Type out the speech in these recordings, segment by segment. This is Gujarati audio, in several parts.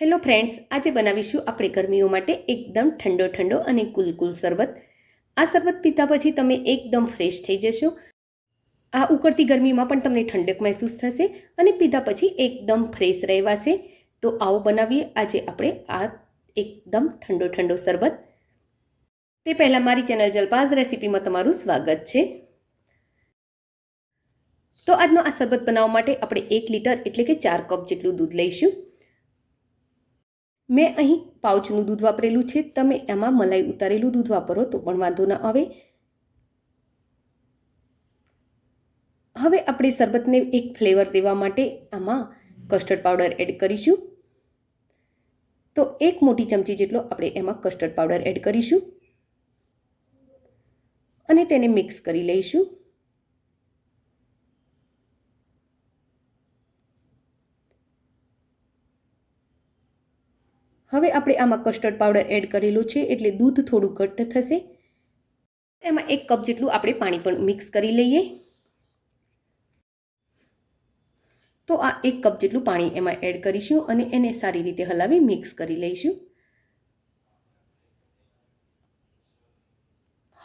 હેલો ફ્રેન્ડ્સ, આજે બનાવીશું આપણે ગરમીઓ માટે એકદમ ઠંડો ઠંડો અને કુલકુલ શરબત. આ શરબત પીતા પછી તમે એકદમ ફ્રેશ થઈ જશો. આ ઉકળતી ગરમીમાં પણ તમને ઠંડક મહેસૂસ થશે અને પીધા પછી એકદમ ફ્રેશ રહેવાશે. તો આવો બનાવીએ આજે આપણે આ એકદમ ઠંડો ઠંડો શરબત. તે પહેલાં મારી ચેનલ જલપાઝ રેસીપીમાં તમારું સ્વાગત છે. તો આજનો આ શરબત બનાવવા માટે આપણે એક લીટર એટલે કે ચાર કપ જેટલું દૂધ લઈશું. મેં અહીં પાઉચનું દૂધ વાપરેલું છે. તમે એમાં મલાઈ ઉતારેલું દૂધ વાપરો તો પણ વાંધો ન આવે. હવે આપણે શરબતને એક ફ્લેવર દેવા માટે આમાં કસ્ટર્ડ પાવડર એડ કરીશું. તો એક મોટી ચમચી જેટલો આપણે એમાં કસ્ટર્ડ પાવડર એડ કરીશું. અને તેને મિક્સ કરી લઈશું. હવે આપણે આમાં કસ્ટર્ડ પાવડર એડ કરેલું છે એટલે દૂધ થોડું ઘટ્ટ થશે. એમાં એક કપ જેટલું આપણે પાણી પણ મિક્સ કરી લઈએ. તો આ એક કપ જેટલું પાણી એમાં એડ કરીશું અને એને સારી રીતે હલાવી મિક્સ કરી લઈશું.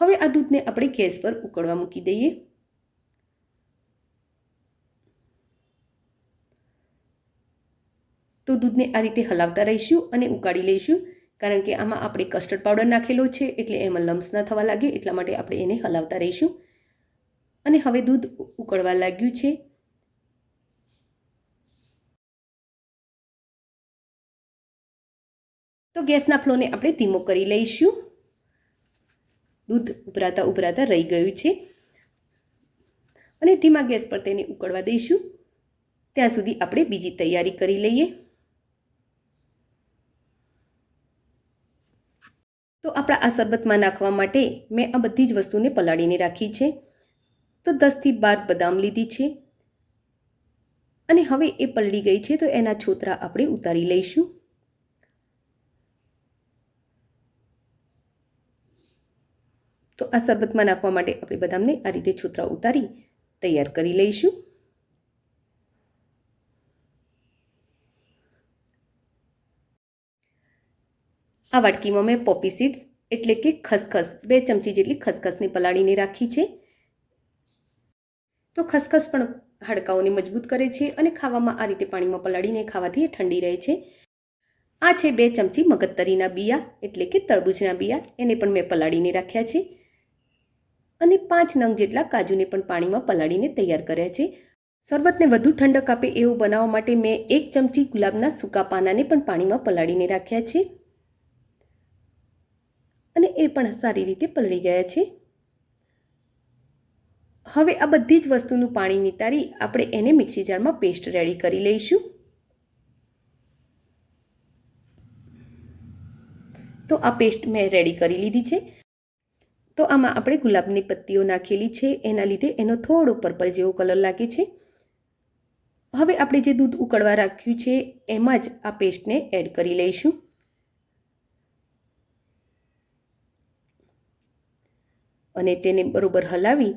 હવે આ દૂધને આપણે ગેસ પર ઉકળવા મૂકી દઈએ. તો દૂધને આ રીતે હલાવતા રહીશું અને ઉકાળી લઈશું. કારણ કે આમાં આપણે કસ્ટર્ડ પાવડર નાખેલો છે, એટલે એમાં લમ્સ ના થવા લાગે, એટલા માટે આપણે એને હલાવતા રહીશું. અને હવે દૂધ ઉકળવા લાગ્યું છે. તો ગેસના ફ્લોને આપણે ધીમો કરી લઈશું. દૂધ ઉભરાતા ઉભરાતા રહી ગયું છે. અને ધીમા ગેસ પર તેને ઉકળવા દઈશું. ત્યાં સુધી આપણે બીજી તૈયારી કરી લઈએ. તો આપણા આ શરબતમાં નાખવા માટે મેં આ બધી જ વસ્તુને પલાળીને રાખી છે. તો દસથી બાર બદામ લીધી છે. અને હવે એ પલળી ગઈ છે તો એના છોતરા આપણે ઉતારી લઈશું. તો આ શરબતમાં નાખવા માટે આપણે બદામને આ રીતે છોતરા ઉતારી તૈયાર કરી લઈશું. આ વાટકીમાં મેં પોપી સીડ્સ એટલે કે ખસખસ, બે ચમચી જેટલી ખસખસની પલાળીને રાખી છે. તો ખસખસ પણ હાડકાઓને મજબૂત કરે છે અને ખાવામાં આ રીતે પાણીમાં પલાળીને ખાવાથી ઠંડી રહે છે. આ છે બે ચમચી મગજતરીના બિયા એટલે કે તરબૂચના બિયા, એને પણ મેં પલાળીને રાખ્યા છે. અને પાંચ નંગ જેટલા કાજુને પણ પાણીમાં પલાળીને તૈયાર કર્યા છે. શરબતને વધુ ઠંડક આપે એવું બનાવવા માટે મેં એક ચમચી ગુલાબના સૂકા પાનાને પણ પાણીમાં પલાળીને રાખ્યા છે. અને એ પણ સારી રીતે પલળી ગયા છે. હવે આ બધી જ વસ્તુનું પાણી નિતારી આપણે એને મિક્સી જારમાં પેસ્ટ રેડી કરી લઈશું. તો આ પેસ્ટ મેં રેડી કરી લીધી છે. તો આમાં આપણે ગુલાબની પત્તીઓ નાખેલી છે. એના લીધે એનો થોડો પર્પલ જેવો કલર લાગે છે. હવે આપણે જે દૂધ ઉકળવા રાખ્યું છે, એમાં જ આ પેસ્ટને એડ કરી લઈશું. અને તેને બરોબર હલાવી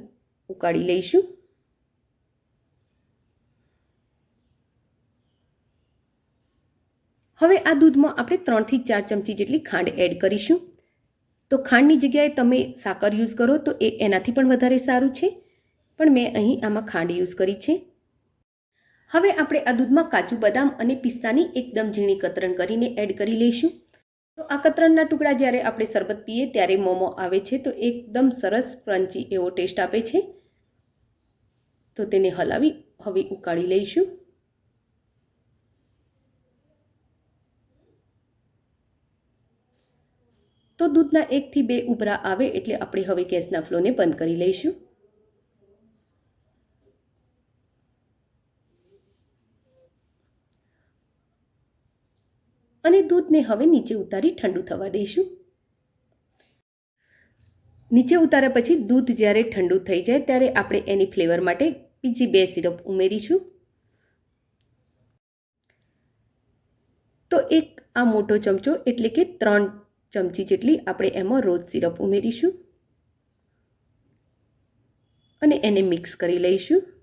ઉકાળી લઈશું. હવે આ દૂધમાં આપણે ત્રણથી ચાર ચમચી જેટલી ખાંડ એડ કરીશું. તો ખાંડની જગ્યાએ તમે સાકર યુઝ કરો તો એ એનાથી પણ વધારે સારું છે. પણ મેં અહીં આમાં ખાંડ યુઝ કરી છે. હવે આપણે આ દૂધમાં કાજુ બદામ અને પિસ્તાની એકદમ ઝીણી કતરણ કરીને એડ કરી લઈશું. તો આ કતરણના ટુકડા જ્યારે આપણે શરબત પીએ ત્યારે મોમો આવે છે તો એકદમ સરસ ક્રન્ચી એવો ટેસ્ટ આપે છે. તો તેને હલાવી હવે ઉકાળી લઈશું. તો દૂધના એકથી બે ઉભરા આવે એટલે આપણે હવે ગેસના ફ્લોને બંધ કરી લઈશું. અને દૂધને હવે નીચે ઉતારી ઠંડુ થવા દઈશું. નીચે ઉતાર્યા પછી દૂધ જ્યારે ઠંડુ થઈ જાય ત્યારે આપણે એની ફ્લેવર માટે બીજી બે સિરપ ઉમેરીશું. તો એક આ મોટો ચમચો એટલે કે ત્રણ ચમચી જેટલી આપણે એમાં રોજ સિરપ ઉમેરીશું. અને એને મિક્સ કરી લઈશું.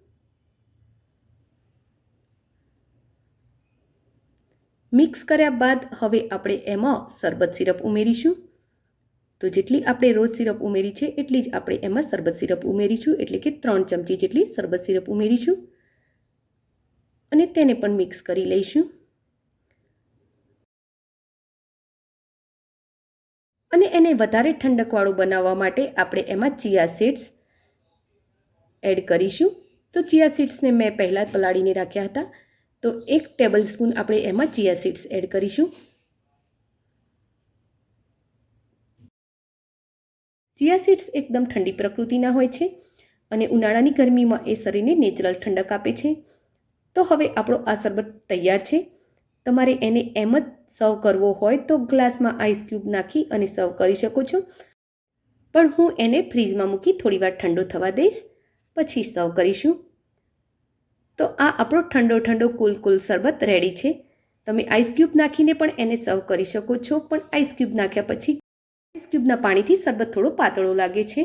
મિક્સ કર્યા બાદ હવે આપણે એમાં શરબત સિરપ ઉમેરીશું. તો જેટલી આપણે રોજ સિરપ ઉમેરી છે, એટલી જ આપણે એમાં શરબત સિરપ ઉમેરીશું, એટલે કે ત્રણ ચમચી જેટલી શરબત સિરપ ઉમેરીશું. અને તેને પણ મિક્સ કરી લઈશું. અને એને વધારે ઠંડકવાળું બનાવવા માટે આપણે એમાં ચિયા સીડ્સ એડ કરીશું. તો ચિયા સીડ્સને મેં પહેલાં પલાળીને રાખ્યા હતા. તો એક ટેબલ સ્પૂન આપણે એમાં ચિયા સીડ્સ એડ કરીશું. ચિયા સીડ્સ એકદમ ઠંડી પ્રકૃતિના હોય છે અને ઉનાળાની ગરમીમાં એ શરીરને નેચરલ ઠંડક આપે છે. તો હવે આપણો આ શરબત તૈયાર છે. તમારે એને એમ જ સર્વ કરવો હોય તો ગ્લાસમાં આઈસ ક્યુબ નાખી અને સર્વ કરી શકો છો. પણ હું એને ફ્રીજમાં મૂકી થોડીવાર ઠંડો થવા દઈશ. પછી સર્વ કરીશું. તો આ આપણો ઠંડો ઠંડો કુલ કુલ શરબત રેડી છે. તમે આઈસ ક્યુબ નાખીને પણ એને સર્વ કરી શકો છો. પણ આઈસ ક્યુબ નાખ્યા પછી આઈસ ક્યુબના પાણીથી શરબત થોડો પાતળો લાગે છે.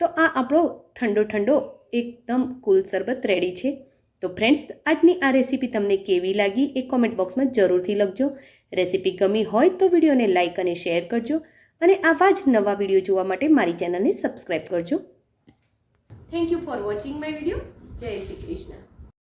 તો આ આપણો ઠંડો ઠંડો એકદમ કુલ શરબત રેડી છે. તો ફ્રેન્ડ્સ આજની આ રેસીપી તમને કેવી લાગી એ કોમેન્ટ બોક્સમાં જરૂરથી લખજો. રેસીપી ગમી હોય તો વિડીયોને લાઇક અને શેર કરજો. અને આવા જ નવા વીડિયો જોવા માટે મારી ચેનલને સબસ્ક્રાઈબ કરજો. Thank you for watching my video જય શ્રી કૃષ્ણ.